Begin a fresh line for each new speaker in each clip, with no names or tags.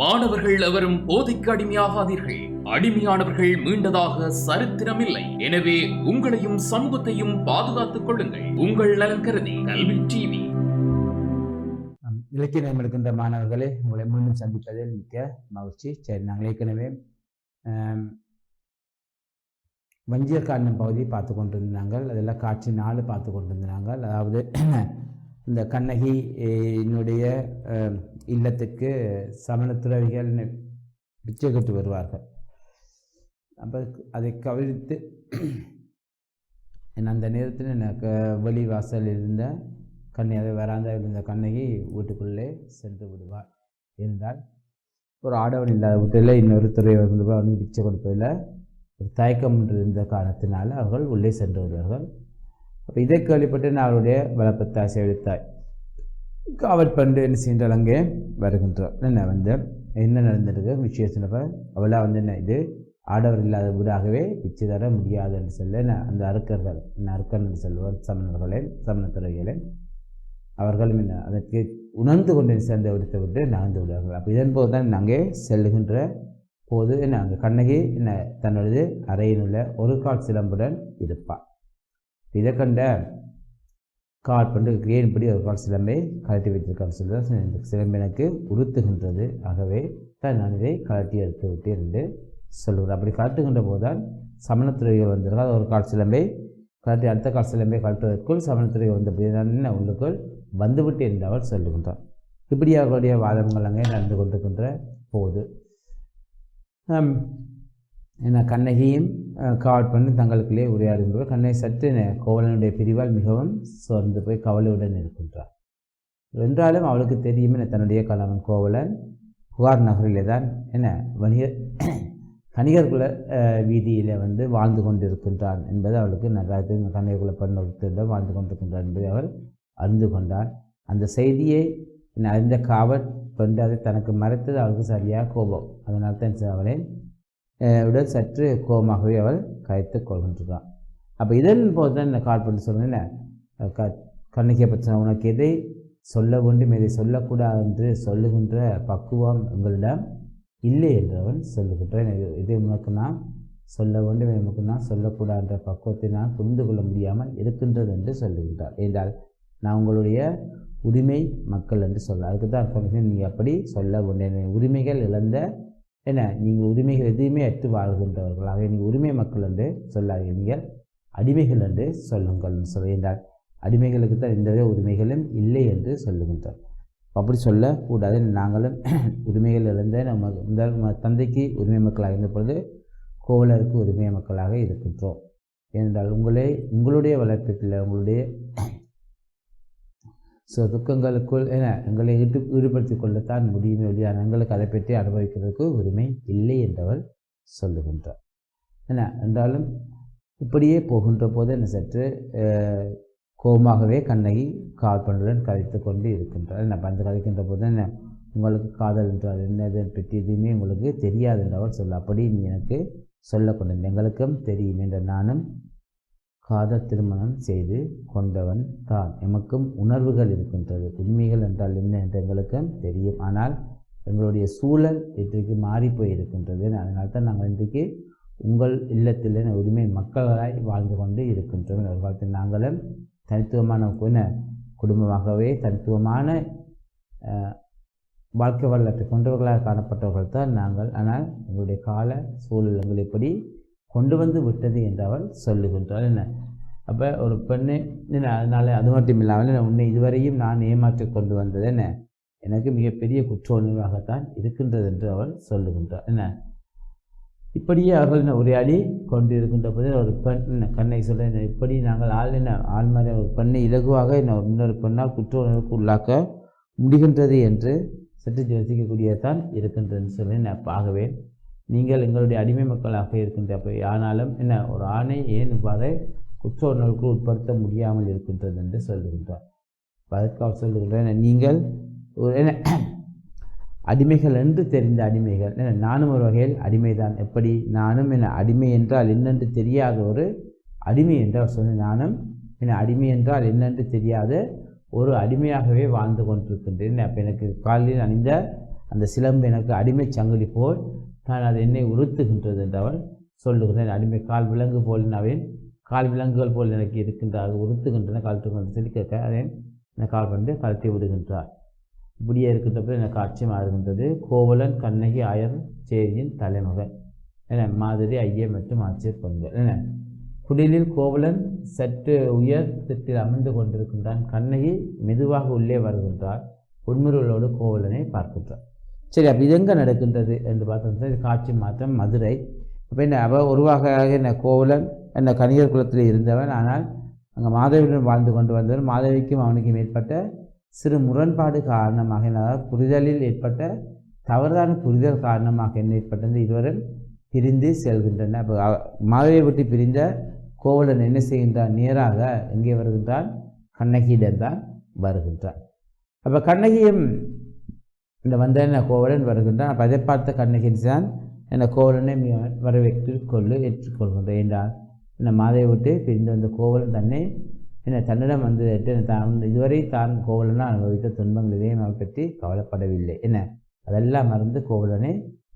மாணவர்கள் எவரும் போதைக்கு அடிமையாகாதீர்கள். அடிமையானவர்கள் மீண்டதாக சரித்திரமில்லை. எனவே உங்களையும் சமூகத்தையும் பாதுகாத்துக் கொள்ளுங்கள். உங்கள் நலன் கருதி கல்வி டிவி.
இலக்கிய எடுக்கின்ற மாணவர்களே உங்களை மீண்டும் சந்திப்பதில் மிக்க மகிழ்ச்சி. சரி நாங்கள் ஏற்கனவே ஆம், வஞ்சியர் பகுதியை பார்த்து கொண்டிருந்தாங்கள் அதெல்லாம் காட்சி நாலு பார்த்து கொண்டிருந்தாங்கள் அதாவது இந்த கண்ணகி என்னுடைய இல்லத்துக்கு சமணத்துறவிகள் பிச்சை கட்டு வருவார்கள். அப்போ அதை கவிழ்த்து அந்த நேரத்தில் எனக்கு வெளி வாசல் இருந்த கண்ணி அதை இருந்த கண்ணகி வீட்டுக்குள்ளே சென்று விடுவார் என்றால் ஒரு ஆடவன் இல்லாத வீட்டில் இன்னொரு துறையை வந்து பிச்சை கொடுப்பதில் ஒரு தயக்கம் இருந்த காரணத்தினால் அவர்கள் உள்ளே சென்று விடுவார்கள். அப்போ இதை கேள்விப்பட்டு நான் அவருடைய வளப்பத்தாய் செவித்தாய் காவல் பண்டு என்ன செய்தால் அங்கே வருகின்றோம் என்ன வந்து என்ன நடந்திருக்கு? விஷயம் அவளாக வந்து என்ன இது ஆடவர் இல்லாத ஊராகவே பிச்சை தர முடியாது என்று சொல்ல என்ன அந்த அறுக்கர்கள் என்ன அறுக்கர்னு என்று சொல்லுவார் சமணர்களே சமணத்துறைகளே. அவர்களும் என்ன அதற்கு உணர்ந்து கொண்டு சேர்ந்த விடுத்து விட்டு நகர்ந்து விடுவார்கள். அப்போ இதன் போது தான் நாங்கள் செல்லுகின்ற போது என்ன அங்கே கண்ணகி என்ன தன்னுடைய அறையில் உள்ள ஒரு கால் சிலம்புடன் இருப்பாள். இதை கண்ட கால் பண்டு ஏன்படி ஒரு கால் சிலம்பை கழட்டி வைத்திருக்கார். சொல்கிறார் இந்த சிலம்பு எனக்கு உறுத்துகின்றது. ஆகவே தான் நான் இதை கழட்டி எடுத்து விட்டேன் என்று சொல்லுகிறார். அப்படி கழட்டுகின்ற போதுதான் சமணத்துறைகள் வந்திருக்காது ஒரு கால் சிலம்பை கழட்டி அடுத்த கால் சிலம்பை கழட்டுவதற்குள் சமணத்துறை வந்தபடி நான் என்ன உள்ளுக்குள் வந்துவிட்டு என்று அவர் சொல்லுகின்றார். இப்படி அவர்களுடைய வாதங்கள் அங்கே நடந்து கொண்டிருக்கின்ற போது ஆம், என்ன கண்ணகியும் கால் காவல் பண்ணி தங்களுக்குள்ளே உரையாடுகின்றவர் கண்ணை சற்று கோவலனுடைய பிரிவால் மிகவும் சோர்ந்து போய் கவலையுடன் இருக்கின்றார் என்றாலும் அவளுக்கு தெரியும் என தன்னுடைய கணவன் கோவலன் புகார் நகரிலே தான் என வணிகர் கணிகர்குல அஹ், வீதியிலே வந்து வாழ்ந்து கொண்டிருக்கின்றான் என்பது அவளுக்கு நல்லா கணிகர்குல பெண் ஒருத்தரிடம் வாழ்ந்து கொண்டிருக்கின்றான் என்பதை அவள் அறிந்து கொண்டார். அந்த செய்தியை என்ன அறிந்த காவல் பெண்டு அதை தனக்கு மறைத்தது அவளுக்கு சரியாக கோபம். அதனால் தான் அவளை விட சற்று கோபமாகவே அவள் கயத்து கொள்கின்றான் அப்போ இதன் போது தான் இந்த கால் பண்ணி சொன்னேன் க கண்ணிக்கை பற்றி உனக்கு எதை சொல்ல வேண்டும் எதை சொல்லக்கூடாது என்று சொல்லுகின்ற பக்குவம் எங்களிடம் இல்லை என்று அவன் சொல்லுகின்றான். இது இதை உனக்கு நான் சொல்ல வேண்டும் இதை நான் சொல்லக்கூடாது என்ற பக்குவத்தை நான் புரிந்து கொள்ள முடியாமல் இருக்கின்றது என்று சொல்லுகின்றார் என்றால் நான் உங்களுடைய உரிமை மக்கள் என்று சொல்ல அதுக்கு தான் நீங்கள் நீ அப்படி சொல்ல வேண்டும். உரிமைகள் இழந்த என்ன நீங்கள் உரிமைகள் எதையுமே எடுத்து வாழ்கின்றவர்களாக நீங்கள் உரிமை மக்கள் என்று சொல்லாதீர்கள் நீங்கள் அடிமைகள் என்று சொல்லுங்கள் சொல்ல என்றால் அடிமைகளுக்கு தான் எந்தவித உரிமைகளும் இல்லை என்று சொல்லுகின்றார். அப்படி சொல்லக்கூடாது. நாங்களும் உரிமைகள் இழந்த நம்ம இந்த தந்தைக்கு உரிமை மக்களாக இருந்த பொழுது கோவலருக்கு உரிமை மக்களாக இருக்கின்றோம். ஏனென்றால் உங்களே உங்களுடைய வளர்ப்பில் உங்களுடைய ஸோ துக்கங்களுக்குள் என எங்களை ஈடு ஈடுபடுத்தி கொள்ளத்தான் முடியுமே ஒழிய எங்களுக்கு அதை பற்றி அனுபவிக்கிறதுக்கு உரிமை இல்லை என்றவள் சொல்லுகின்றார் என்ன என்றாலும் இப்படியே போகின்ற போது என்ன சற்று கோபமாகவே கண்ணகி கால்பண்டுடன் கதைத்து கொண்டு இருக்கின்றார் என்ன பந்து கதைக்கின்ற போது என்ன உங்களுக்கு காதல் என்றால் என்னது பற்றி எதுவுமே உங்களுக்கு தெரியாது என்றவர் சொல்ல அப்படி நீ எனக்கு சொல்லக்கொண்டு எங்களுக்கும் தெரியும் என்ற நானும் காதல் திருமணம் செய்து கொண்டவன் தான். எமக்கும் உணர்வுகள் இருக்கின்றது. உண்மைகள் என்றால் என்ன என்று எங்களுக்கும் தெரியும். ஆனால் எங்களுடைய சூழல் இன்றைக்கு மாறிப்போய் இருக்கின்றது அதனால் தான் நாங்கள் இன்றைக்கு உங்கள் இல்லத்தில் உரிமை மக்களாய் வாழ்ந்து கொண்டு இருக்கின்றோம். ஒரு காலத்தில் நாங்களும் தனித்துவமான குண குடும்பமாகவே தனித்துவமான வாழ்க்கை வரலாற்றை கொண்டவர்களாக காணப்பட்டவர்கள் தான் நாங்கள். ஆனால் எங்களுடைய கால சூழல் எங்களை எப்படி கொண்டு வந்து விட்டது என்று அவள் சொல்லுகின்றாள் என்ன? அப்போ ஒரு பெண்ணு என்ன அதனால் அது மட்டும் இல்லாமல் என்ன, உன்னை இதுவரையும் நான் ஏமாற்றி கொண்டு வந்தது என்ன? எனக்கு மிகப்பெரிய குற்ற உணர்வாகத்தான் இருக்கின்றது என்று அவள் சொல்லுகின்றாள். என்ன? இப்படியே அவர்கள் என்ன உரையாடி கொண்டு இருக்கின்ற போது ஒரு பெண் என்ன கண்ணை சொல்ல என்ன இப்படி நாங்கள் ஆள் என்ன ஆள்மறை ஒரு பெண்ணை இலகுவாக என்ன இன்னொரு பெண்ணால் குற்ற உணர்வுக்கு உள்ளாக்க முடிகின்றது என்று சற்று யோசிக்கக்கூடியதான் இருக்கின்றதுன்னு சொல்லி நான் ஆகவே நீங்கள் எங்களுடைய அடிமை மக்களாக இருக்கின்ற ஆனாலும் என்ன ஒரு ஆணை ஏன் இவ்வாறு குற்ற உணர்வுக்கு உட்படுத்த முடியாமல் இருக்கின்றது என்று சொல்லுகின்றார். அதற்காக அவர் சொல்லுகின்றேன் நீங்கள் ஒரு என்ன அடிமைகள் என்று தெரிந்த அடிமைகள் என்ன நானும் ஒரு வகையில் அடிமைதான். எப்படி? நானும் என்ன அடிமை என்றால் என்னென்று தெரியாத ஒரு அடிமை என்று அவர் சொன்ன நானும் என்ன அடிமை என்றால் என்னென்று தெரியாத ஒரு அடிமையாகவே வாழ்ந்து கொண்டிருக்கின்றேன். அப்போ எனக்கு காலில் அணிந்த அந்த சிலம்பு எனக்கு அடிமை சங்கிலி போல் நான் அது என்னை உறுத்துகின்றது என்று அவள் சொல்லுகிறேன். அடிமை கால் விலங்கு போல் நவேன் கால் விலங்குகள் போல் எனக்கு இருக்கின்றார். உறுத்துகின்றன. கழட்டுகின்ற சொல்லி கேட்க அதை எனக்கு கால் பண்ணி கழட்டி விடுகின்றார். இப்படியே இருக்கின்றபோது எனக்கு ஆட்சியமாக இருக்கின்றது கோவலன் கண்ணகி ஆயர் சேரியின் தலைமகன் என மாதிரி ஐய மற்றும் ஆட்சியர் கொண்கள் என. குடிலில் கோவலன் சற்று உயர்த்தத்தில் அமர்ந்து கொண்டிருக்கின்றான். கண்ணகி மெதுவாக உள்ளே வருகின்றார். உண்மையுள்ளோடு கோவலனை பார்க்கின்றார். சரி அப்போ இது எங்கே நடக்கின்றது என்று பார்த்தோம்னா இது காட்சி மாற்றம் மதுரை. அப்போ என்ன அவள் உருவாக என்ன கோவலன் என்ன கணிகர் குலத்தில் இருந்தவன். ஆனால் அங்கே மாதவியுடன் வாழ்ந்து கொண்டு வந்தவன். மாதவிக்கும் அவனுக்கும் ஏற்பட்ட சிறு முரண்பாடு காரணமாக என்ன புரிதலில் ஏற்பட்ட தவறான புரிதல் காரணமாக என்ன ஏற்பட்டது? இருவரும் பிரிந்து செல்கின்றன அப்போ மாதவியை விட்டு பிரிந்த கோவலன் என்ன செய்கின்றான்? நேராக எங்கே வருகின்றான்? கண்ணகியிடம்தான் வருகின்றான். அப்போ கண்ணகியும் இந்த வந்த என்ன கோவலன் வருகின்றான். அப்போ அதை பார்த்த கண்ணகி தான் கோவலனை மி- வரவேற்று கொள்ளு ஏற்றுக்கொள்கின்றேன் என்றால் என்னை மாதையை விட்டு பிரிந்து வந்த கோவலன் தன்னை என்னை தன்னிடம் வந்து தான் இதுவரை தான் கோவலனால் அனுபவித்த துன்பங்கள் இதையும் அவள் பற்றி கவலைப்படவில்லை. என்ன? அதெல்லாம் மறந்து கோவலனை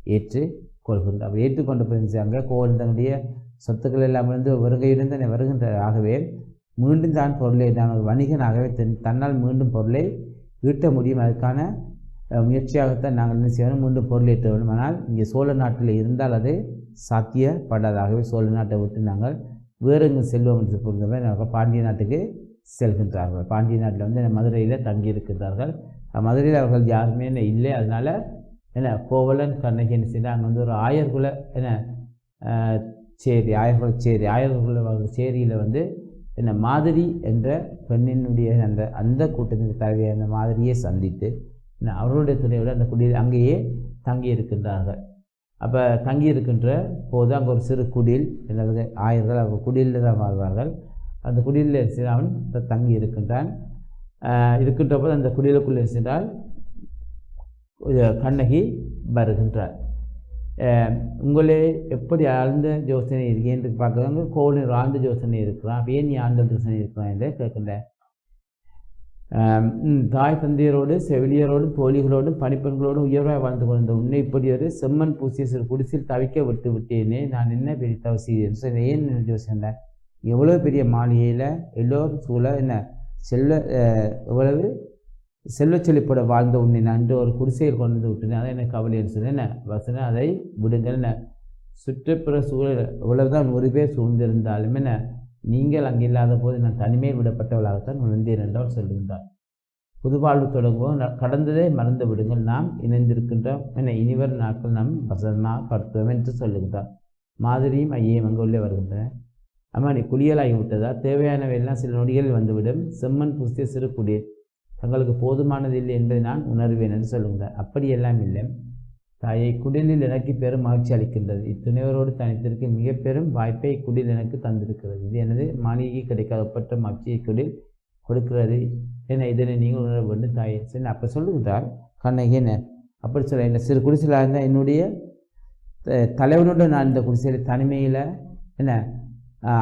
ஏற்று கொள்கின்றார் அவர் ஏற்றுக்கொண்ட போயிருந்தாங்க கோவலன் தன்னுடைய சொத்துக்கள் எல்லாம் இருந்து வருகையிலிருந்து என்னை வருகின்ற ஆகவே மீண்டும் தான் பொருளை நான் ஒரு வணிகனாகவே தன் தன்னால் மீண்டும் பொருளை ஈட்ட முடியும். அதற்கான முயற்சியாகத்தான் நாங்கள் என்ன செய்யணும்? மீண்டும் பொருள் ஈட்ட வேண்டும் ஆனால் இங்கே சோழ நாட்டில் இருந்தால் அது சாத்தியப்படாதாகவே சோழ நாட்டை விட்டு நாங்கள் வேறு எங்கு செல்வோம் என்று நாங்கள் பாண்டிய நாட்டுக்கு செல்கின்றார்கள். பாண்டிய நாட்டில் வந்து என்ன மதுரையில் தங்கியிருக்கின்றார்கள் மதுரையில் அவர்கள் யாருமே என்ன இல்லை. அதனால் என்ன கோவலன் கண்ணகி என்ன செய்தால் அங்கே வந்து ஒரு ஆயர்குல என்ன சேரி ஆயர்குல சேரி ஆயர்குல சேரியில் வந்து என்ன மாதிரி என்ற பெண்ணினுடைய அந்த அந்த கூட்டத்துக்கு தேவையான மாதிரியை சந்தித்து அவர்களுடைய துணையோடு அந்த குடியில் அங்கேயே தங்கி இருக்கின்றார்கள் அப்போ தங்கி இருக்கின்ற போது அங்கே ஒரு சிறு குடில் என்னது ஆயர்கள் அவங்க குடியில் தான் வாழ்வார்கள். அந்த குடிலில் சென்று அவன் தங்கி இருக்கின்றான் இருக்கின்ற போது அந்த குடிலுக்குள்ளே சென்றால் கண்ணகி வருகின்றார். உங்களே எப்படி ஆழ்ந்த யோசனை இருக்கேன் என்று பார்க்குறாங்க? கோவில் ஆழ்ந்த யோசனை இருக்கிறான் அப்ப ஏன் நீ ஆழ்ந்த யோசனை இருக்கிறான் என்று கேட்கின்ற தாய் தந்தையரோடு செவிலியரோடும் தோழிகளோடு பணிப்பெண்களோடும் உயர்வாய் வாழ்ந்து கொண்ட உன்னை இப்படி ஒரு செம்மண் பூசிய சிறு குடிசில் தவிக்க விட்டு விட்டேனே. நான் என்ன பெரிய தவசி செய்தேன் சொல்லி ஏன் எவ்வளோ பெரிய மாளிகையில் எல்லோரும் சூழ என்ன செல்வ எவ்வளவு செல்வச் செழிப்போட வாழ்ந்த உன்னை நான் ஒரு குடிசையில் கொண்டு வந்து விட்டுனேன் அதை எனக்கு கவலை சொன்னேன். என்ன வசன அதை விடுங்கள் என்ன. சுற்றுப்புற சூழல் எவ்வளவுதான் ஒரு பேர் சூழ்ந்திருந்தாலும் என்ன நீங்கள் அங்கு இல்லாத போது நான் தனிமையில் விடப்பட்டவளாகத்தான் உணர்ந்தேன் என்றால் சொல்லுகின்றார். புதுவாழ்வு தொடங்குவோம் கடந்ததே கடந்ததை மறந்து விடுங்கள். நாம் இணைந்திருக்கின்றோம் என இனிவர் நாட்கள் நாம் வசனமாக படுத்துவோம் என்று சொல்லுகின்றார். மாதிரியும் ஐயம் அங்கே உள்ளே வருகின்றன. அம்மா நீ குளியலாகி விட்டதா தேவையானவையெல்லாம் சில நொடிகளில் வந்துவிடும். செம்மண் பூசிய சிறு குடியர் தங்களுக்கு போதுமானது இல்லை என்பதை நான் உணர்வேன் என்று சொல்லுகின்றார். அப்படியெல்லாம் இல்லை. தாயை குடிலில் எனக்கு பெரும் மகிழ்ச்சி அளிக்கின்றது. இத்துணைவரோடு தனித்திற்கு மிக பெரும் வாய்ப்பை குடில் எனக்கு தந்திருக்கிறது. இது எனது மாளிகை கிடைக்காத ஒப்பற்ற மகிழ்ச்சியை குடில் கொடுக்கிறது என இதனை நீங்கள் உணர வேண்டும். தாயே சரி அப்போ சொல்லுகிறார் கண்ணகி என்ன அப்படி சொல்ல என்ன சிறு குடிசையில் இருந்தால் என்னுடைய தலைவனோட தலைவனோடு நான் இந்த குடிசையில் தனிமையில் என்ன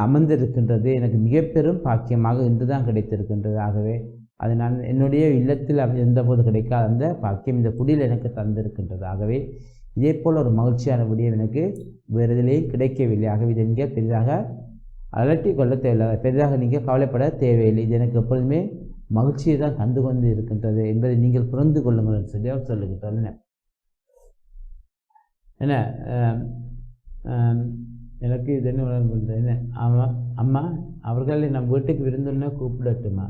அமர்ந்திருக்கின்றது. எனக்கு மிக பெரும் பாக்கியமாக இன்று தான் கிடைத்திருக்கின்றது. ஆகவே அது நான் என்னுடைய இல்லத்தில் இருந்தபோது கிடைக்காத அந்த பாக்கியம் இந்த குடியில் எனக்கு தந்திருக்கின்றது. ஆகவே இதே போல் ஒரு மகிழ்ச்சியான விடியம் எனக்கு வேறு இதிலேயும் கிடைக்கவில்லை. ஆகவே இதை நீங்கள் பெரிதாக அலட்டி கொள்ள தேவையில்லை. பெரிதாக நீங்கள் கவலைப்பட தேவையில்லை. இது எனக்கு எப்பொழுதுமே மகிழ்ச்சியை தான் தந்து கொண்டு இருக்கின்றது என்பதை நீங்கள் புரிந்து கொள்ளுங்கள் என்று சொல்லி அவர் சொல்லுகின்றார். என்ன? என்ன? எனக்கு இது என்ன உணர்வு என்ன? ஆமாம் அம்மா அவர்களை நம் வீட்டுக்கு விருந்துன்னா கூப்பிடட்டுமா?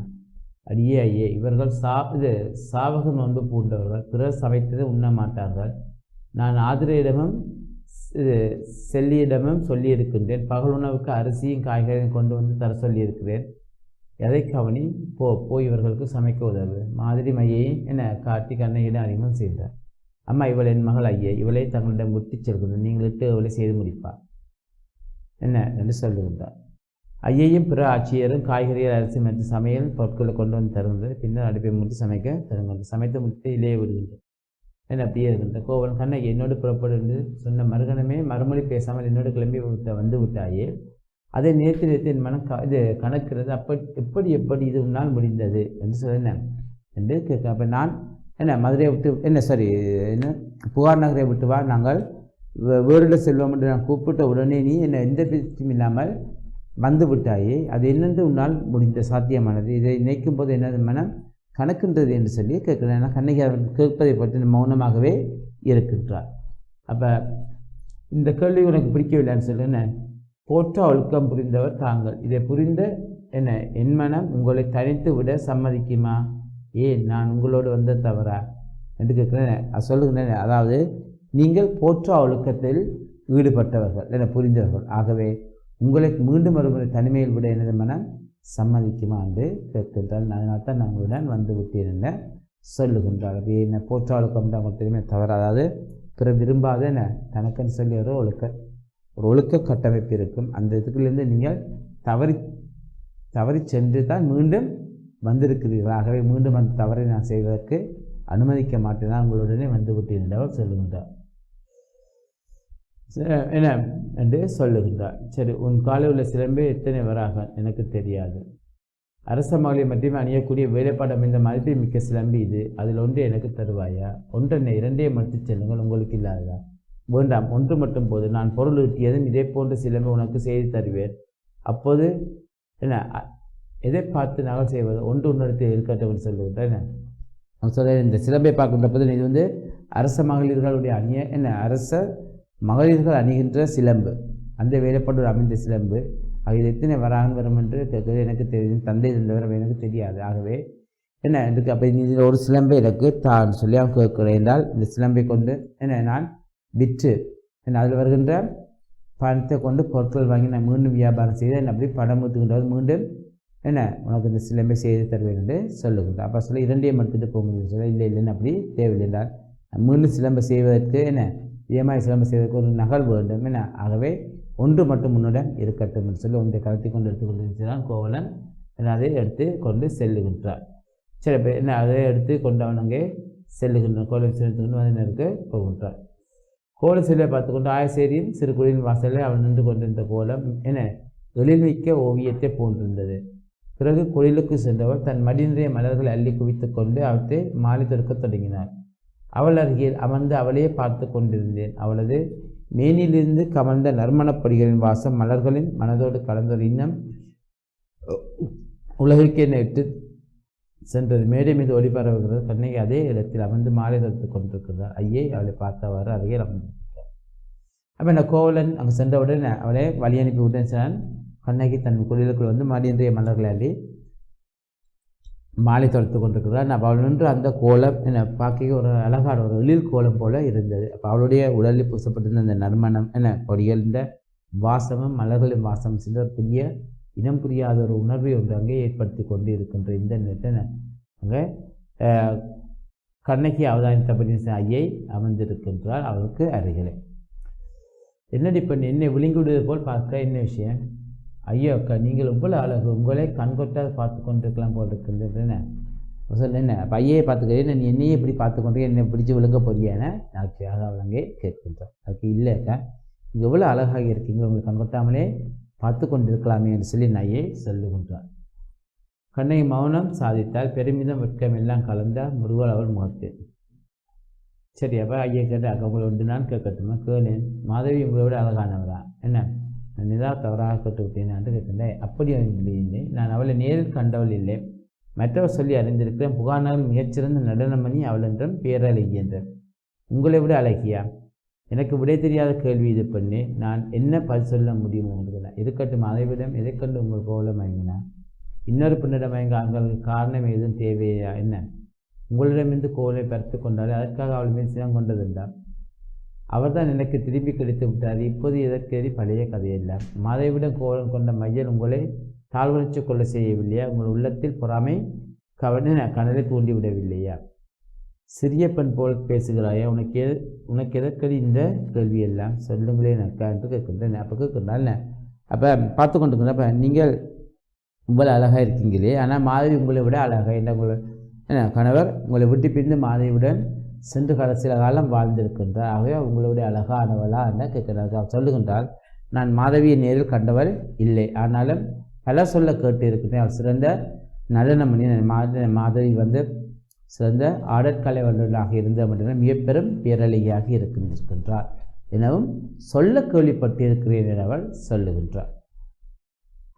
அடியே ஐயே இவர்கள் சா இது சாவக நோன்பு பூண்டவர்கள். பிறர் சமைத்ததை உண்ண மாட்டார்கள். நான் ஆதிரையிடமும் இது செல்லியிடமும் சொல்லியிருக்கின்றேன். பகல் உணவுக்கு அரிசியும் காய்கறியும் கொண்டு வந்து தர சொல்லியிருக்கிறேன். எதை கவனி? போ போய் இவர்களுக்கு சமைக்க உதவு. மாதிரி மையையும் என காட்டி கண்ணையிடம் அறிமுகம் செய்தார். அம்மா இவள் என் மகள் ஐயே இவளை தங்களிடம் விட்டுச் செல்கின்றனர் நீங்களிட்டு அவளை செய்து முடிப்பார். என்ன? என்று சொல்லுகின்றார். ஐயையும் பிற ஆட்சியரும் காய்கறிகள் அரிசி மற்றும் சமையல் பொருட்களை கொண்டு வந்து தருகின்றது பின்னர் அடுப்பை முடித்து சமைக்க தருகின்றது சமைத்து முடித்து இலையே விடுகின்றது என்ன அப்படியே இருக்கின்ற கோவலன் கண்ணை என்னோடு புறப்படு சொன்ன மறுகணமே மறுமொழி பேசாமல் என்னோடு கிளம்பி விட்ட வந்து விட்டாயே. அதை நேர்த்து நிறுத்தி என் மனம் க இது கணக்கிறது அப்படி எப்படி எப்படி இது உன்னால் முடிந்தது? என்று சொன்னேன் என்று கேட்க அப்போ நான் என்ன மதுரையை விட்டு என்ன சாரி என்ன புகார் நகரை விட்டு வா. நாங்கள் வே- வேறிட செல்வோம் என்று நான் கூப்பிட்ட உடனே நீ என்ன எந்த பேச்சும் இல்லாமல் வந்து விட்டாயே அது என்னென்று உன்னால் முடிந்த சாத்தியமானது. இதை நினைக்கும் போது என்னது மனம் கணக்குன்றது என்று சொல்லி கேட்கிறேன் ஏன்னா கண்ணகி அவர் கேட்பதை பற்றி மௌனமாகவே இருக்கின்றார். அப்போ இந்த கேள்வி உனக்கு பிடிக்கவில்லைன்னு சொல்லி என்ன? போற்ற ஒழுக்கம் புரிந்தவர் தாங்கள். இதை புரிந்த என்ன? என் மனம் உங்களை தனித்து விட சம்மதிக்குமா? ஏன் நான் உங்களோடு வந்த தவறா? என்று கேட்குறேன் அது சொல்லுகிறேன் அதாவது நீங்கள் போற்ற ஒழுக்கத்தில் ஈடுபட்டவர்கள் என புரிந்தவர்கள். ஆகவே உங்களுக்கு மீண்டும் ஒருமுறை தனிமையில் விட எனது மனம் சம்மதிக்குமா என்று கேட்கின்றால் அதனால் தான் நான் உங்களுடன் வந்து விட்டேன் என சொல்லுகின்றார். அப்படியே என்ன போற்ற ஒழுக்கம் தான் உங்களுக்கு தெரியுமே தவறு அதாவது பிற விரும்பாத என்ன தனக்குன்னு சொல்லி ஒரு ஒழுக்க ஒரு ஒழுக்க கட்டமைப்பு இருக்கும். அந்த இதுக்குலேருந்து நீங்கள் தவறி தவறி சென்று தான் மீண்டும் வந்திருக்கிறீர்கள். ஆகவே மீண்டும் அந்த தவறை நான் செய்வதற்கு அனுமதிக்க மாட்டேன். தான் உங்களுடனே வந்து விட்டேன் என்றவர் சொல்லுகின்றார். என்ன? என்று சொல்லுகின்றார். சரி உன் காலில் உள்ள சிலம்பே எத்தனை வராக? எனக்கு தெரியாது. அரச மகளிர் மட்டுமே அணியக்கூடிய வேலைப்பாடம் இந்த மதிப்பை மிக்க சிலம்பி இது. அதில் ஒன்று எனக்கு தருவாயா? ஒன்றென்னை இரண்டே மட்டும் செல்லுங்கள் உங்களுக்கு இல்லாததா? வேண்டாம் ஒன்று மட்டும் போது நான் பொருள் ஈட்டியதும் இதே போன்ற சிலம்பை உனக்கு செய்து தருவேன். அப்போது என்ன? எதை பார்த்து நகல் செய்வது? ஒன்று உன்னிடத்தில் இருக்கட்டும் சொல்லுகின்றேன் என்ன? நான் சொல்கிறேன் இந்த சிலம்பை பார்க்கின்ற போது இது வந்து அரச மகளிர்களுடைய அணிய என்ன? அரச மகளிர்கள் அணிகின்ற சிலம்பு. அந்த வேலைப்பாடு அமைந்த சிலம்பு. அது எத்தனை வராகம் வரும் என்று கேட்குறது எனக்கு தெரியும். தந்தை தந்தவரம் எனக்கு தெரியாது. ஆகவே என்ன இதுக்கு அப்போ இதில் ஒரு சிலம்பை எனக்கு தான் சொல்லி அவன் கேட்கிறேன் என்றால் இந்த சிலம்பை கொண்டு என்ன நான் விற்று என்ன அதில் வருகின்ற பணத்தை கொண்டு பொருட்கள் வாங்கி நான் மீண்டும் வியாபாரம் செய்து என்ன அப்படி பணம் ஊற்றுகின்றது மீண்டும் என்ன உனக்கு இந்த சிலம்பை செய்து தருவேன் என்று சொல்லுகின்றார் அப்போ சொல்ல இரண்டையும் எடுத்துகிட்டு போக முடியும். சொல்ல இல்லை இல்லைன்னு அப்படி தேவையில்லை என்றால் மீண்டும் சிலம்பை செய்வதற்கு என்ன இதே மாதிரி செய்வதற்கு ஒரு நகல் வேண்டும் என. ஆகவே ஒன்று மட்டும் உன்னுடன் இருக்கட்டும் என்று சொல்லி ஒன்றை கலத்தி கொண்டு எடுத்துக்கொண்டிருக்கிறான் கோவலன். அதை எடுத்து கொண்டு செல்லுகின்றார் சில பேர் என்ன அதை எடுத்து கொண்டு அவன் அங்கே செல்லுகின்றான் கோவலன் செலுத்து கொண்டு வந்து போகின்றார் கோல சிலையை பார்த்து கொண்டு ஆயசேரியும் சிறு குழியின் வாசலில் அவன் நின்று கொண்டிருந்த கோலம் என எழில்மிக்க ஓவியத்தை போன்றிருந்தது. பிறகு குழிலுக்கு சென்றவர் தன் மடி நிறைய மலர்களை அள்ளி குவித்து கொண்டு அவற்றை மாலை தொடுக்கத் தொடங்கினார் அவள் அருகில் அமர்ந்து அவளையே பார்த்து கொண்டிருந்தேன். அவளது மேனிலிருந்து கமழ்ந்த நறுமணப்படிகளின் வாசம் மலர்களின் மனதோடு கலந்த இன்னும் இன்னம் உலகிற்கே நேற்று சென்றது. மேடை மீது ஒளிபரவுகிறது. கண்ணகி அதே இடத்தில் அமர்ந்து மாலை தடுத்து கொண்டிருக்கிறார். ஐயே அவளை பார்த்தவாறு அருகே அமர்ந்திருக்கிறார். அப்போ இந்த கோவலன் அங்கே சென்றவுடன் அவளை வழி அனுப்பி விட்டேன் சொன்னான் கண்ணகி தன் குளிலுக்குள் வந்து மடியின்றைய மலர்களை அள்ளி மாலை தொடுத்து கொண்டிருக்கிறார். நான் அவள் நின்று அந்த கோலம் என்னை பார்க்க ஒரு அழகான ஒரு எழில் கோலம் போல இருந்தது. அப்போ அவளுடைய உடலில் பூசப்பட்டிருந்த அந்த நறுமணம் என்ன கொடிகள் வாசமும் மலர்களின் வாசம் சென்ற புதிய இனம் புரியாத ஒரு உணர்வை ஒன்று அங்கே ஏற்படுத்தி கொண்டு இருக்கின்ற இந்த நேரத்தை அங்கே கண்ணகி கண்ணகி அவதானித்தபடி ஐயை அமர்ந்திருக்கின்றார் அவளுக்கு அருகிலே. என்னடி பண்ணி என்னை விழுங்கி விடுவது போல் பார்க்க என்ன விஷயம்? ஐயோ அக்கா நீங்கள் இவ்வளோ அழகு. உங்களே கண்கொட்டாக பார்த்து கொண்டிருக்கலாம் போல் இருக்கின்றன சொல்ல என்ன? பையே பார்த்துக்கிறேன். நீ என்னையே இப்படி பார்த்து கொண்டு என்னை பிடிச்சி விழுங்க போறியான நாச்சியாக விளங்கே கேட்கின்றார். அதுக்கு இல்லை அக்கா நீங்கள் எவ்வளோ அழகாக இருக்கீங்க. உங்களை கண்கொட்டாமலே பார்த்து கொண்டிருக்கலாமே என்று சொல்லி நையை சொல்லுகின்றார். கண்ணை மௌனம் சாதித்தால் பெருமிதம் வெட்கம் எல்லாம் கலந்தால் முருகல் அவள் முகத்து சரி அப்போ ஐயா கேட்டு அக்கா உங்களை உண்டு நான் கேட்கட்டுமா? கேளேன் மாதவி உங்களோட விட அழகானவரா என்ன? நான் நிதா தவறாக கேட்டு கேட்டேன். அப்படி இல்லை நான் அவளை நேரில் கண்டவள் இல்லை. மற்றவர் சொல்லி அறிந்திருக்கிறேன். புகார் மிகச்சிறந்த நடனமணி அவள் என்றும் பேரழகி என்றார் உங்களை விட அழகியா? எனக்கு விடை தெரியாத கேள்வி இது பண்ணி. நான் என்ன பதில் சொல்ல முடியும் உங்களுக்கு இருக்கட்டும் அதைவிடம் எதை கண்டு உங்கள் கோலம் வாங்கினா இன்னொரு பெண்ணிடம் வாங்க அவங்களுக்கு காரணம் எதுவும் தேவையா? என்ன? உங்களிடமிருந்து கோலை பறித்து கொண்டாலே அதற்காக அவள் மீது சினம் கொண்டதுண்டா அவர்தான் எனக்கு திரும்பி கிடைத்து விட்டார். இப்போது இதற்கேறி பழைய கதையல்ல மாதைவிடம் கோலம் கொண்ட மையல் உங்களை தாழ்வணிச்சு கொள்ள செய்யவில்லையா? உங்கள் உள்ளத்தில் பொறாமை கவன கனலை தூண்டி விடவில்லையா? சிறிய பெண் போல் பேசுகிறாயா? உனக்கு எது உனக்கு எதற்கடி இந்த கேள்வி எல்லாம் சொல்லுங்களேன் அக்கா என்று கேட்கின்றேன். அப்போ கேட்கின்றால் அப்போ பார்த்து கொண்டு அப்போ நீங்கள் உங்களை அழகாக இருக்கீங்களே. ஆனால் மாதவி உங்களை விட அழகாக என்ன உங்களை என்ன கணவர் உங்களை விட்டு பிரிந்து மாதவியுடன் சென்று கால சில காலம் வாழ்ந்திருக்கின்றார். ஆகவே உங்களுடைய அழகானவளா என்ன கேட்கிறார்? அவர் சொல்லுகின்றால் நான் மாதவியை நேரில் கண்டவர் இல்லை. ஆனாலும் பல சொல்ல கேட்டு அவர் அவள் சிறந்த நடனமணி மாத மாதவி வந்து சிறந்த ஆடற்கலை வல்லுநராக இருந்த மட்டும் மிகப்பெரும் பெரும் பேரழகியாக எனவும் சொல்ல கேள்விப்பட்டிருக்கிறேன் என அவள் சொல்லுகின்றார்.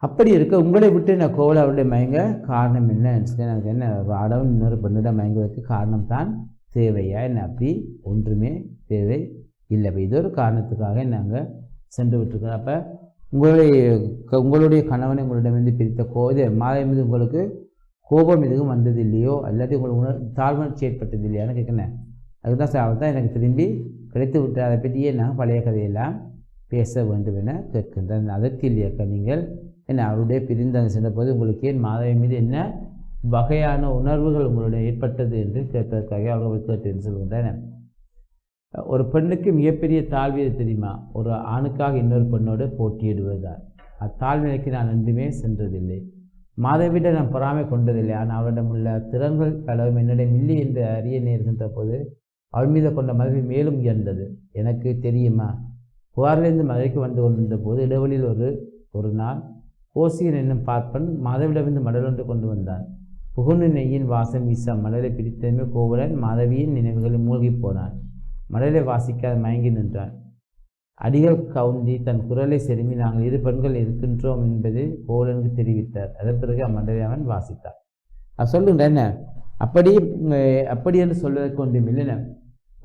அப்படி இருக்க உங்களை விட்டு நான் கோவல அவருடைய மயங்க காரணம் என்ன? சொல்லி எனக்கு என்ன ஆடவன் இன்னொரு பெண்ணிடம் மயங்குவதற்கு காரணம் தான் தேவையா என்ன அப்படி? ஒன்றுமே தேவை இல்லை. இப்போ இது ஒரு காரணத்துக்காக நாங்கள் சென்று விட்டுருக்கோம் அப்போ உங்களுடைய க- உங்களுடைய கணவனை உங்களிடமிருந்து பிரித்த கோதை மாலை மீது உங்களுக்கு கோபம் எதுவும் வந்தது இல்லையோ அல்லது உங்களுக்கு உணர் தாழ்வுணர்ச்சி ஏற்பட்டது இல்லையான்னு கேட்குறேன். அதுதான் சார் அவர் தான் எனக்கு திரும்பி கிடைத்து விட்டு அதை பற்றியே நான் பழைய கதையெல்லாம் பேச வேண்டும் என கேட்கின்றேன். அதற்கு இல்லையாக்க நீங்கள் என்ன அவருடைய பிரிந்த சென்ற போது உங்களுக்கு ஏன் மாதவி மீது என்ன வகையான உணர்வுகள் உங்களுடைய ஏற்பட்டது என்று கேட்பதற்காக அவர்கள் கேட்டேன் சொல்கின்றன ஒரு பெண்ணுக்கு மிகப்பெரிய தாழ்வு எது தெரியுமா? ஒரு ஆணுக்காக இன்னொரு பெண்ணோடு போட்டியிடுவதுதான். அத்தாழ்நிலைக்கு நான் ரெண்டுமே சென்றதில்லை. மாதவிட நான் பொறாமை கொண்டதில்லை. ஆனால் அவரிடம் உள்ள திறன்கள் பலவும் என்னிடம் இல்லை என்று அறிய நேர்கின்ற போது அவள் மீது கொண்ட மகிழ்வு மேலும் உயர்ந்தது. எனக்கு தெரியுமா? புகாரிலிருந்து மதுரைக்கு வந்து கொண்டிருந்த போது இடைவெளியில் ஒரு ஒரு நாள் கோசியன் என்னும் பார்ப்பன் மாதவிடமிருந்து மடலொன்று கொண்டு வந்தான். புகுந்து நெய்யின் வாசம் வீச மடலை பிடித்ததுமே கோவலன் மாதவியின் நினைவுகளில் மூழ்கிப் போனான் மடலை வாசிக்காத மயங்கி நின்றான் அடிகள் கவுந்தி தன் குரலை செருமி நாங்கள் இரு பெண்கள் இருக்கின்றோம் என்பது கோவலனுக்கு தெரிவித்தார். அதன் பிறகு அம்மடலை அவன் வாசித்தார் அது சொல்லுங்க என்ன? அப்படி அப்படி என்று சொல்வதற்கு ஒன்றும் இல்லைன்னு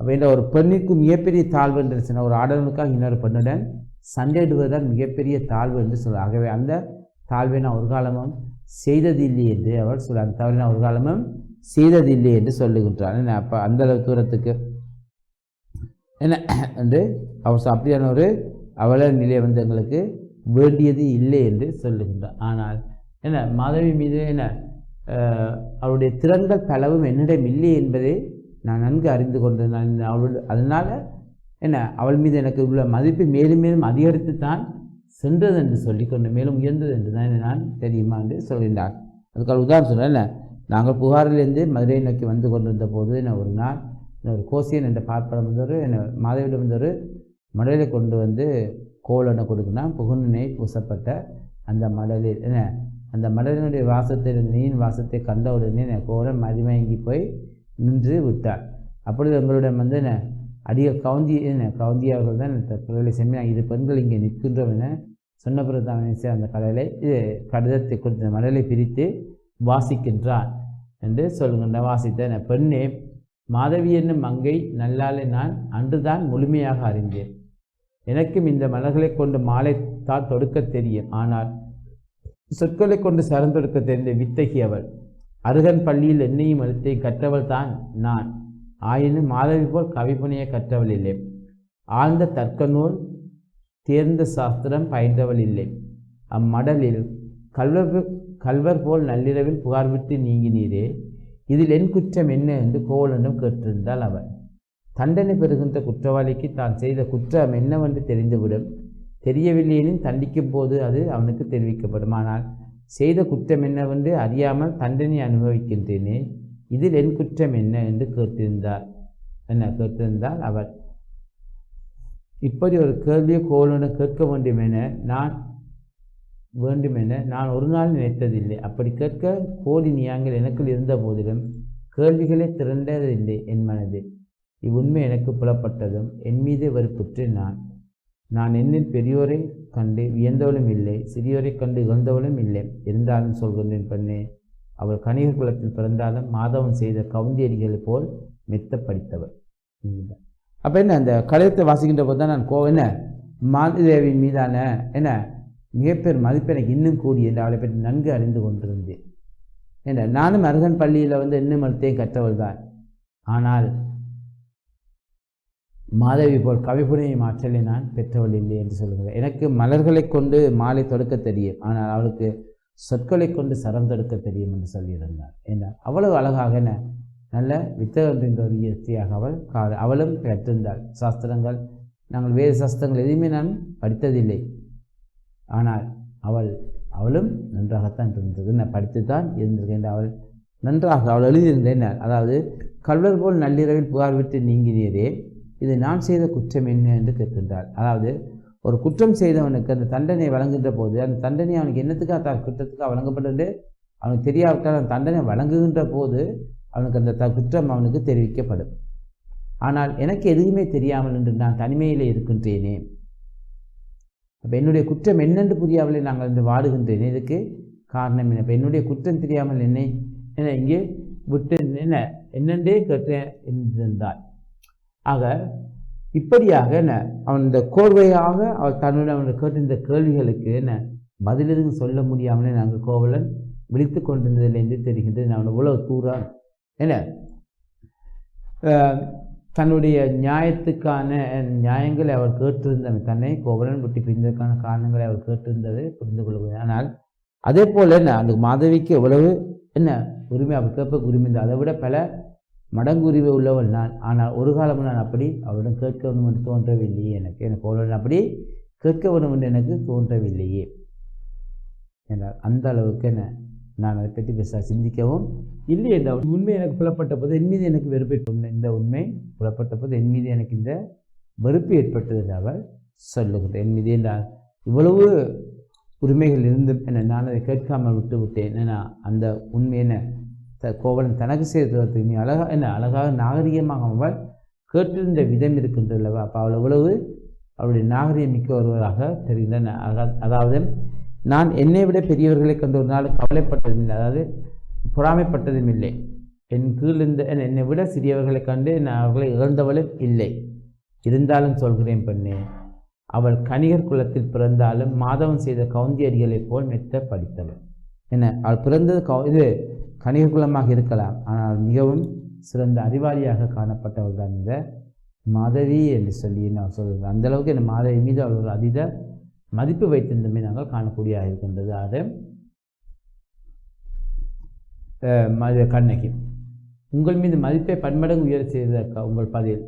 அப்படின்ற ஒரு பெண்ணுக்கு மிகப்பெரிய தாழ்வு என்று சொன்ன ஒரு ஆடவனுக்காக இன்னொரு பெண்ணுடன் சண்டையிடுவதுதான் மிகப்பெரிய தாழ்வு என்று சொல்ல ஆகவே அந்த தாழ்வை நான் ஒரு காலமும் செய்ததில்லை என்று அவர் சொல்ல அந்த தவறை ஒரு காலமும் செய்ததில்லை என்று சொல்லுகின்றார் என்ன அப்போ அந்த அளவு தூரத்துக்கு? என்ன என்று அவர் அப்படியான ஒரு அவல நிலை வந்து எங்களுக்கு வேண்டியது இல்லை என்று சொல்லுகின்றார். ஆனால் என்ன மாதவி மீது என்ன அவருடைய திறன்கள் பலவும் என்னிடம் இல்லை என்பதை நான் நன்கு அறிந்து கொண்டேன் அவள் அவளுடைய அதனால் என்ன அவள் மீது எனக்கு உள்ள மதிப்பு மேலும் மேலும் அதிகரித்து தான் சென்றது என்று சொல்லிக்கொண்டு மேலும் உயர்ந்தது என்று தான் நான் தெரியுமா என்று சொல்கின்றார். அதுக்காக உதாரணம் சொல்ல நாங்கள் புகாரிலிருந்து மதுரையை நோக்கி வந்து கொண்டிருந்த போது என்ன ஒரு நாள் என்ன ஒரு கோசியன் என்ற பார்ப்படம் வந்து என்னை மாதவிடம் வந்து ஒரு மடலை கொண்டு வந்து கோலனை கொடுக்குனா புகுநினை பூசப்பட்ட அந்த மடலில் என்ன? அந்த மடலினுடைய வாசத்தை நீரின் வாசத்தை கண்ட உடனே என்ன? கோலன் மதிமயங்கி போய் நின்று விட்டார். அப்பொழுது எங்களிடம் வந்து என்ன? அடிய கவுந்தி என்ன கவுந்தி அவர்கள் தான் இந்த குரலை செம்மி இது பெண்கள் இங்கே நிற்கின்றோம் என சொன்ன பிறகு தான் அந்த கடலை இது கடிதத்தை கொடுத்த மடலை பிரித்து வாசிக்கின்றான் என்று சொல்லுகின்ற வாசித்த பெண்ணே மாதவி என்னும் மங்கை நல்லாலே நான் அன்றுதான் முழுமையாக அறிந்தேன். எனக்கும் இந்த மலர்களை கொண்டு மாலை தான் தொடுக்க தெரியும். ஆனால் சொற்களை கொண்டு சரந்தொடுக்க தெரிந்த வித்தகி அவள் அருகன் பள்ளியில் என்னையும் எழுத்தையும் கற்றவள் தான் நான். ஆயினும் மாதவி போல் கவிப்புனைய கற்றவள் இல்லை ஆழ்ந்த தர்க்க நூல் தேர்ந்த சாஸ்திரம் பயின்றவள் இல்லை அம்மடலில் கல்வர் கல்வர் போல் நள்ளிரவில் புகார் விட்டு நீங்கினீரே இதில் என் குற்றம் என்ன என்று கோவலனிடம் கேட்டிருந்தாள் அவள் தண்டனை பெறுகின்ற குற்றவாளிக்கு தான் செய்த குற்றம் என்னவென்று தெரிந்துவிடும். தெரியவில்லையெனின் தண்டிக்கும் போது அது அவனுக்கு தெரிவிக்கப்படும். ஆனால் செய்த குற்றம் என்னவென்று அறியாமல் தண்டனை அனுபவிக்கின்றேனே இதில் என் குற்றம் என்ன என்று கேட்டிருந்தார். என்ன கேட்டிருந்தால் அவர் இப்படி ஒரு கேள்வியை கோவலனிடம் கேட்க வேண்டும் என நான் வேண்டும் என நான் ஒரு நாள் நினைத்ததில்லை. அப்படி கேட்க கோடி நியாங்கள் எனக்குள் இருந்த போதிலும் கேள்விகளை திரண்டதில்லை என் மனதில். இவ்வுண்மை எனக்கு புலப்பட்டதும் என் மீதே வெறுப்புற்று நான் நான் என்னில் பெரியோரை கண்டு வியந்தவளும் இல்லை சிறியோரை கண்டு இகழ்ந்தவளும் இல்லை. இருந்தாலும் சொல்கின்றேன் பெண்ணே அவள் கணிக குலத்தில் பிறந்தாலும் மாதவன் செய்த கவுந்தியடிகளைப் போல் மெத்த படித்தவர் அப்போ என்ன அந்த கடிதத்தை வாசிக்கின்ற போது தான் நான் கோ என்ன மாதேவியின் மீதான என்ன மிகப்பெரும் மதிப்பு எனக்கு இன்னும் கூடி என்று அவளை பற்றி நன்கு அறிந்து கொண்டிருந்தேன். என்ன நானும் அருகன் பள்ளியில் வந்து இன்னும் மருத்தையும் கற்றவள் தான். ஆனால் மாதவி போல் கவிப்புனையும் ஆற்றலை நான் பெற்றவள் இல்லை என்று சொல்லுகிறேன் எனக்கு மலர்களை கொண்டு மாலை தொடுக்க தெரியும். ஆனால் அவளுக்கு சொற்களை கொண்டு சரம் தெரியும் என்று சொல்லியிருந்தார். என்ன அவ்வளவு அழகாக என்ன? நல்ல வித்தகன்ற ஒரு இயற்கையாக அவள் கால அவளும் கற்றிருந்தாள் சாஸ்திரங்கள் நாங்கள் வேறு சாஸ்திரங்கள் எதுவுமே நான் படித்ததில்லை. ஆனால் அவள் அவளும் நன்றாகத்தான் இருந்தது. நான் படித்து தான் இருந்திருக்கின்ற அவள் நன்றாக அவள் எழுதியிருந்தேன் அதாவது கல்வர் போல் நள்ளிரவில் புகார் விட்டு நீங்கினீரே இது நான் செய்த குற்றம் என்ன என்று கேட்கின்றாள். அதாவது ஒரு குற்றம் செய்தவனுக்கு அந்த தண்டனை வழங்குகின்ற போது அந்த தண்டனை அவனுக்கு என்னத்துக்காக தான் குற்றத்துக்காக வழங்கப்படுது? அவனுக்கு தெரியாவிட்டால் அந்த தண்டனை வழங்குகின்ற போது அவனுக்கு அந்த த குற்றம் அவனுக்கு தெரிவிக்கப்படும். ஆனால் எனக்கு எதுவுமே தெரியாமல் என்று நான் தனிமையில் இருக்கின்றேனே. அப்போ என்னுடைய குற்றம் என்னென்று புரியாமலே நாங்கள் வந்து வாடுகின்றேனே. இதுக்கு காரணம் என்ன? இப்போ என்னுடைய குற்றம் தெரியாமல் என்னை என்ன இங்கே விட்டு என்ன என்னென்றே கேட்டேன் என்றிருந்தாள் ஆக இப்படியாக என்ன? அவன் இந்த கோர்வையாக அவள் தன்னுடைய அவன் கேட்டிருந்த கேள்விகளுக்கு என்ன? பதில் எதுவும் சொல்ல முடியாமலே நாங்கள் கோவலன் விழித்து கொண்டிருந்ததிலிருந்து தெரிகின்றது நான் இவ்வளவு தூரம் என்ன? தன்னுடைய நியாயத்துக்கான நியாயங்களை அவர் கேட்டிருந்தவன் தன்னை கோவலன் விட்டு பிரிந்ததற்கான காரணங்களை அவர் கேட்டிருந்ததை புரிந்து கொள்வது ஆனால் அதே போல் என்ன? அந்த மாதவிக்கு எவ்வளவு என்ன உரிமை? அவர் கேட்ப உரிமை அதை விட பல மடங்கு உரிமை உள்ளவள் நான் ஆனால் ஒரு காலமும் நான் அப்படி அவரிடம் கேட்க வேண்டும் என்று தோன்றவில்லையே எனக்கு. எனக்கு கோவலன் அப்படி கேட்க வேண்டும் என்று எனக்கு தோன்றவில்லையே. என்றால் அந்த அளவுக்கு என்ன? நான் அதை பற்றி பேச சிந்திக்கவும் இல்லை என்றால் உண்மை எனக்கு புலப்பட்ட போது என் மீது எனக்கு வெறுப்பு ஏற்பட்டது. இந்த உண்மை புலப்பட்ட போது என் மீது எனக்கு இந்த வெறுப்பு ஏற்பட்டது என்று அவர் சொல்லுகிறார் என் மீது என்றால் இவ்வளவு உரிமைகள் இருந்தும் என்ன நான் அதை கேட்காமல் விட்டு விட்டேன். ஏன்னா அந்த உண்மை என்ன? த கோவலன் தனக்கு செய்ததற்கு நீ அழகாக என்ன அழகாக நாகரிகமாக அவள் கேட்டிருந்த விதம் இருக்கின்றல்லவா அப்போ அவள் எவ்வளவு? அவளுடைய நாகரிகம் மிக்க ஒருவராக தெரிகின்றன. அதாவது நான் என்னை விட பெரியவர்களை கண்டு ஒரு நாள் கவலைப்பட்டதும் இல்லை அதாவது பொறாமைப்பட்டதும் இல்லை என் கீழ் இருந்த என்னை விட சிறியவர்களை கண்டு நான் அவர்களை இழந்தவளும் இல்லை. இருந்தாலும் சொல்கிறேன் பெண்ணே அவள் கணிகர் குலத்தில் பிறந்தாலும் மாதவன் செய்த கவுந்தியடிகளைப் போல் மெத்த படித்தவள். என்ன அவள் பிறந்தது கவு இது கணிகர் இருக்கலாம். ஆனால் மிகவும் சிறந்த அறிவாளியாக காணப்பட்டவர் தான் இந்த மாதவி என்று சொல்லி நான் சொல்கிறேன் அந்தளவுக்கு இந்த மாதவி மீது அவர்கள் ஒரு அதீத மதிப்பு வைத்திருந்தமே நாங்கள் காணக்கூடியதாக இருக்கின்றது. அது கண்ணகி. உங்கள் மீது மதிப்பை பன்மடங்கு உயர செய்ததற்கா உங்கள் பதில்?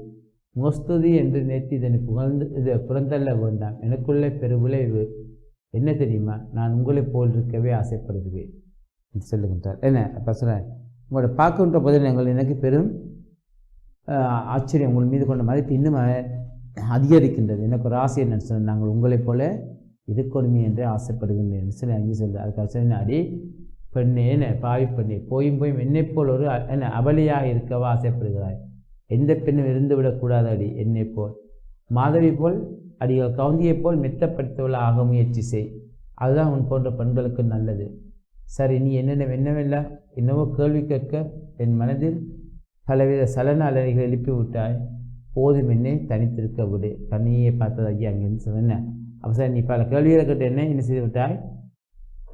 மோஸ்துதி என்று நேற்று இதனை புகழ்ந்து இது புறந்தள்ள வேண்டாம். எனக்குள்ளே பெரு விளைவு. என்ன தெரியுமா? நான் உங்களைப் போல் இருக்கவே ஆசைப்படுகிறேன். சொல்லுகின்றார். என்ன அப்போ சொல்கிறேன் உங்களோட பார்க்கின்ற பதில் எங்கள் எனக்கு பெரும் ஆச்சரியம் உங்கள் மீது கொண்ட மதிப்பு இன்னும் அதிகரிக்கின்றது. எனக்கு ஒரு ஆசை என்ன நாங்கள் உங்களைப் போல இருக்கணுமே என்று ஆசைப்படுகின்றேன் சில சொல்லி அங்கே சொல்கிறார் அதுக்காக சொல்லி அடி பெண்ணே என்ன பாவி பெண்ணே போயும் போயும் என்னைப் போல் ஒரு அ- என்ன அபலியாக இருக்கவா ஆசைப்படுகிறாய்? எந்த பெண்ணும் இருந்து விடக்கூடாது அடி என்னை போல். மாதவி போல் அடிகள் கவுந்தியைப் போல் மெத்தப்படுத்தவள ஆக முயற்சி செய். அதுதான் உன் போன்ற பெண்களுக்கு நல்லது. சரி நீ என்னென்ன என்னவெல்லாம் என்னவோ கேள்வி கேட்க என் மனதில் பலவித சலன அலறிகள் எழுப்பி விட்டாய். போதும் என்னை தனித்திருக்க விடு. தனியே பார்த்தது ஐயா அங்கேருந்து சொன்னேன் அப்போ சார் நீ பல கேள்விகளை கேட்டு என்ன என்ன செய்து விட்டாய்?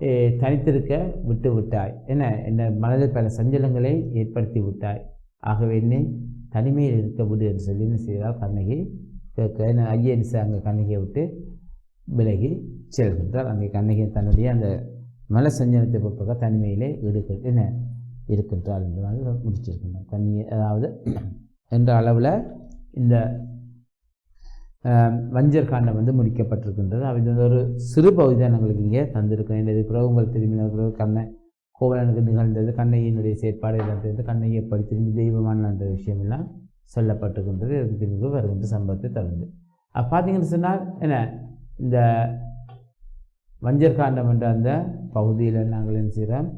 ஏ, தனித்திருக்க விட்டு விட்டாய். என்ன? என்ன? மனதில் பல சஞ்சலங்களை ஏற்படுத்தி விட்டாய். ஆகவே என்னை தனிமையில் இருக்க விடு என்று சொல்லி என்ன செய்தால் கண்ணகி கேட்க என்ன? ஐயா என்ன அங்கே கண்ணகியை விட்டு விலகி செல்கின்றார். அங்கே கண்ணகி தன்னுடைய அந்த மல சஞ்சனத்தை பொறுத்தவரை தனிமையிலே ஈடுக என்ன இருக்கின்றாள் என்பதாக முடிச்சிருக்கின்றோம். தனி அதாவது என்ற அளவில் இந்த வஞ்சர் காண்டம் வந்து முடிக்கப்பட்டிருக்கின்றது. அது வந்து ஒரு சிறு பகுதி தான் எங்களுக்கு இங்கே தந்திருக்கிறேன் இது பிறகு உங்கள் திரும்பின பிறகு கண்ணை கோவலனுக்கு நிகழ்ந்தது கண்ணையினுடைய செயற்பாடு எல்லாம் கண்ணையை எப்படி திரும்பி தெய்வமான என்ற விஷயமெல்லாம் சொல்லப்பட்டிருக்கின்றது. இதுக்கு பின்பு வருகின்ற சம்பவத்தை தருது அப்போ பார்த்தீங்கன்னு சொன்னால் என்ன இந்த வஞ்சர் காண்டம் என்ற அந்த பகுதியில் நாங்கள் என்ன செய்கிறோம்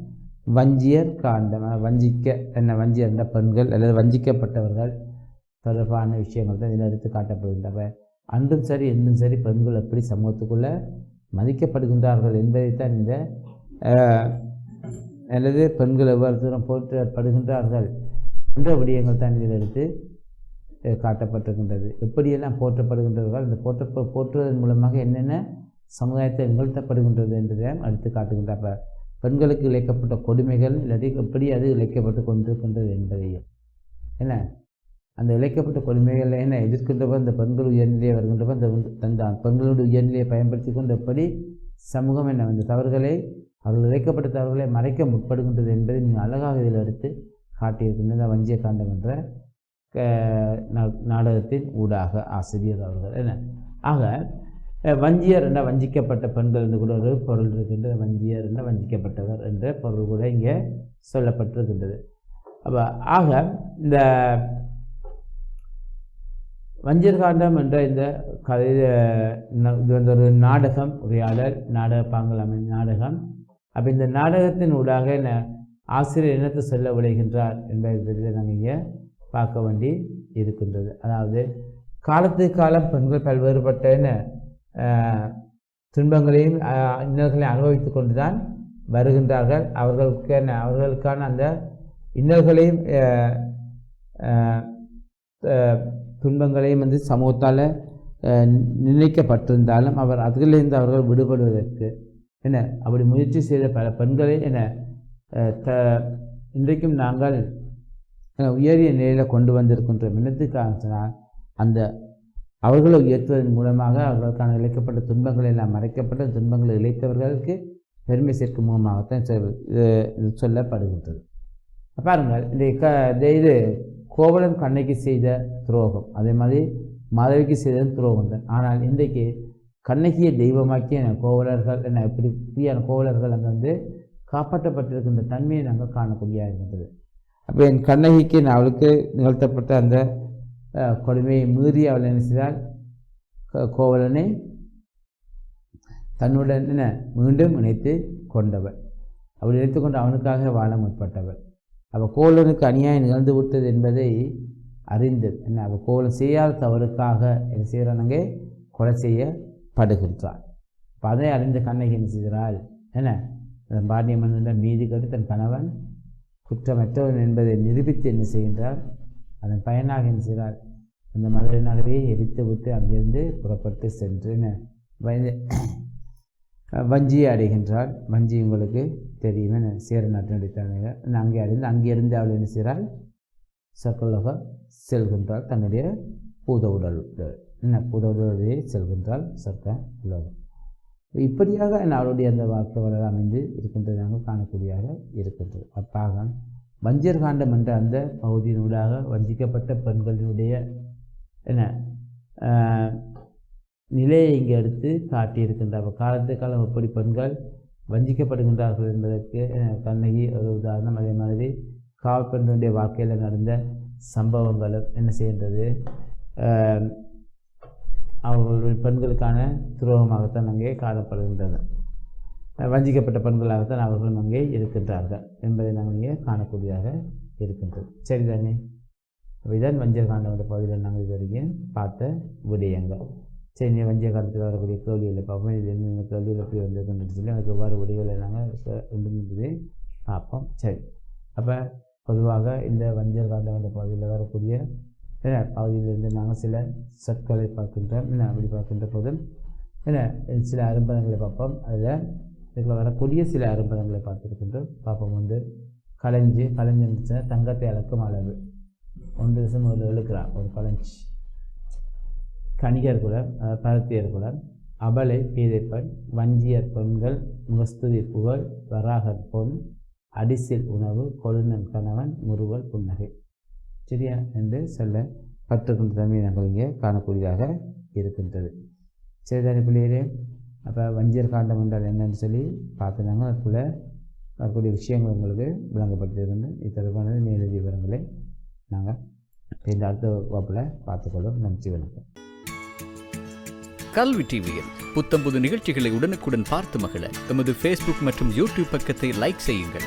வஞ்சியர் காண்டம் வஞ்சிக்க என்ன வஞ்சியர் என்ற பெண்கள் அல்லது வஞ்சிக்கப்பட்டவர்கள் தொடர்பான விஷயங்கள் தான் இதில் எடுத்து காட்டப்படுகின்றவை அன்றும் சரி இன்றும் சரி பெண்கள் எப்படி சமூகத்துக்குள்ளே மதிக்கப்படுகின்றார்கள் என்பதைத்தான் இந்த அல்லது பெண்கள் எவ்வாறு தூரம் போற்றப்படுகின்றார்கள் என்ற விடயங்கள் தான் இதில் எடுத்து காட்டப்பட்டிருக்கின்றது. எப்படியெல்லாம் போற்றப்படுகின்றார்கள் இந்த போற்ற போற்றுவதன் மூலமாக என்னென்ன சமுதாயத்தை நிகழ்த்தப்படுகின்றது என்பதை அடுத்து காட்டுகின்றார் பெண்களுக்கு இழைக்கப்பட்ட கொடுமைகள் இல்லாட்டி எப்படி அது இழைக்கப்பட்டு கொண்டிருக்கின்றது என்பதையும். என்ன? அந்த இழைக்கப்பட்ட கொடுமைகளில் என்ன? எதிர்க்கின்றப்ப அந்த பெண்கள் உயர்நிலையை வருகின்றப்ப அந்த அந்த பெண்களுடைய உயர்நிலையை பயன்படுத்தி கொண்டு எப்படி சமூகம் என்ன அந்த தவறுகளை அவர்கள் இழைக்கப்பட்ட தவறுகளை மறைக்க முற்படுகின்றது என்பதை நீங்கள் அழகாக இதில் எடுத்து காட்டியிருக்கின்ற வஞ்சிய காண்டம் என்ற நா- நாடகத்தின் ஊடாக ஆசிரியர் அவர்கள். என்ன? ஆக வஞ்சியர் என்ற வஞ்சிக்கப்பட்ட பெண்கள் என்று கூட ஒரு பொருள் இருக்கின்ற வஞ்சியர் என்ற வஞ்சிக்கப்பட்டவர் என்ற பொருள் கூட இங்கே சொல்லப்பட்டிருக்கின்றது. அப்போ ஆக இந்த வஞ்சர்காண்டம் என்ற இந்த கதை இது வந்து ஒரு நாடகம் உரையாடல் நாடக பாங்கல் அமை நாடகம். அப்போ இந்த நாடகத்தின் ஊடாக என்ன ஆசிரியர் என்னத்தை சொல்ல விளைகின்றார் என்பதை பற்றி நாங்கள் இங்கே பார்க்க வேண்டி இருக்கின்றது. அதாவது காலத்துக்கு காலம் பெண்கள் பல்வேறுபட்ட என்ன துன்பங்களையும் இன்னல்களையும் அனுபவித்து கொண்டு தான் வருகின்றார்கள். அவர்களுக்கான அவர்களுக்கான அந்த இன்னல்களையும் துன்பங்களையும் வந்து சமூகத்தால் நிர்ணயிக்கப்பட்டிருந்தாலும் அவர் அதிலிருந்து அவர்கள் விடுபடுவதற்கு என்ன அப்படி முயற்சி செய்த பல பெண்களை என்ன த இன்றைக்கும் நாங்கள் உயரிய நிலையில் கொண்டு வந்திருக்கின்றோம். என்னத்துக்காக சொன்னால் அந்த அவர்களை உயர்த்துவதன் மூலமாக அவர்களுக்கான இழைக்கப்பட்ட துன்பங்கள் எல்லாம் மறைக்கப்பட்ட துன்பங்களை இழைத்தவர்களுக்கு பெருமை சேர்க்கும் மூலமாகத்தான் சொல் இது சொல்லப்படுகின்றது. பாருங்கள் இந்த க இது கோவலன் கண்ணைக்கு செய்த துரோகம். அதே மாதிரி மாதவிக்கு செய்த துரோகம் தான். ஆனால் இன்றைக்கு கண்ணகியை தெய்வமாக்கிய கோவலர்கள் என்ன இப்படி இப்படியான கோவலர்கள் அங்கே வந்து காப்பாற்றப்பட்டிருக்கின்ற தன்மையை நாங்கள் காணக்கூடியதாக இருக்கின்றது. அப்போ என் கண்ணகிக்கு நான் அவளுக்கு நிகழ்த்தப்பட்ட அந்த கொடுமையை மீறி அவள் என்ன செய்தால் கோவலனை தன்னுடன் என்ன மீண்டும் இணைத்து கொண்டவள். அவள் இணைத்து கொண்டு அவனுக்காக வாழ முற்பட்டவள். அவள் கோவலனுக்கு அநியாயம் நிகழ்ந்து விட்டது என்பதை அறிந்தது. என்ன அவள் கோவலன் செய்யாத தவறுக்காக என்ன செய்கிறானங்கே கொலை செய்யப்படுகின்றாள். இப்போ அதை அறிந்த கண்ணகி என்ன செய்கிறாள்? என்ன தன் பாண்டிய மன்னனிடம் மீதி கட்டு தன் கணவன் குற்றமற்றவன் என்பதை நிரூபித்து என்ன செய்கின்றார்? அதன் பயனாக அந்த மதுரை நகரையை எரித்து விட்டு அங்கிருந்து புறப்பட்டு சென்று வஞ்சியை அடைகின்றாள் வஞ்சி உங்களுக்கு தெரியுமே என்ன சேர நாட்டினுடைய தலைவர் அங்கே அடைந்து அங்கிருந்து அவள் என்ன செய்கிறாள்? சக்கலக செல்கின்றாள். தன்னுடைய பூத உடல் என்ன? பூத உடலையே செல்கின்றாள். சர்க்க உலகம் இப்படியாக அவளுடைய அந்த வாழ்க்கை வரலாறு அமைந்து இருக்கின்றதாக காணக்கூடியதாக இருக்கின்றது. அப்பாகன் வஞ்சர் காண்டம் என்ற அந்த பகுதியினூடாக வஞ்சிக்கப்பட்ட பெண்களுடைய என்ன நிலையை இங்கே எடுத்து காட்டியிருக்கின்ற காலத்து காலம் எப்படி பெண்கள் வஞ்சிக்கப்படுகின்றார்கள் என்பதற்கு கண்ணகி ஒரு உதாரணம் அதே மாதிரி காவல் பெண்களுடைய வாழ்க்கையில் நடந்த சம்பவங்களும் என்ன செய்கின்றது அவர்கள் அவர்களுடைய பெண்களுக்கான துரோகமாகத்தான் அங்கே காணப்படுகின்றது. வஞ்சிக்கப்பட்ட பெண்களாகத்தான் அவர்களும் அங்கே இருக்கின்றார்கள் என்பதை நாங்கள் இங்கே காணக்கூடியதாக இருக்கின்றது. சரிதானே அப்ப இதான் வஞ்சர் பகுதியில் நாங்கள் இது வரைக்கும் பார்த்த விடயங்கள். சரி நீ வஞ்ச காலத்தில் வரக்கூடிய கேள்விகளை பார்ப்போம் இது என்னென்ன கேள்விகள் எப்படி வந்திருக்குன்னு சொல்லி அதுக்கு எவ்வாறு விடைகளை நாங்கள் இருந்தது பார்ப்போம். சரி அப்போ பொதுவாக இந்த வஞ்சர் என்ற பகுதியில் வரக்கூடிய என்ன பகுதியிலிருந்து நாங்கள் சில சொற்களை பார்க்கின்றோம். என்ன அப்படி பார்க்கின்ற போது என்ன சில அரும்பதங்களை பார்ப்போம். அதில் இதில் வரக்கூடிய சில அரும்பதங்களை பார்த்துருக்கின்றோம். பார்ப்போம். வந்து களஞ்சி களஞ்சி தங்கத்தை அளக்கும் அளவு. ஒன்று திசம் ஒரு எழுக்கிறான் ஒரு களஞ்சி. கணிகர் குலம் அதாவது குலம் அபலை பீதைப்பெண் வஞ்சியர் பெண்கள் முகஸ்துதி புகழ் வராகர் பொன் அடிசில் உணவு கொழுநன் கணவன் முறுவல் புன்னகை. சரியா? என்று சொல்ல கற்றுக்கின்ற தன்மை நாங்கள் இங்கே காணக்கூடியதாக இருக்கின்றது. சரிதானே பிள்ளைகளே? அப்போ வஞ்சியர் காண்டம் என்றால் என்னன்னு சொல்லி பார்த்துனாங்க அதுக்குள்ளே வரக்கூடிய விஷயங்கள் உங்களுக்கு விளங்கப்பட்டிருக்கின்றன இத்தொடர்பான தொடர்பான விவரங்களை நாங்கள் இந்த அடுத்த வகுப்பில் பார்த்துக்கொள்வோம். நன்றி வணக்கம்.
கல்வி டிவியில் புத்தம்புது நிகழ்ச்சிகளை உடனுக்குடன் பார்த்து மகிழ எமது ஃபேஸ்புக் மற்றும் யூடியூப் பக்கத்தை லைக் செய்யுங்கள்.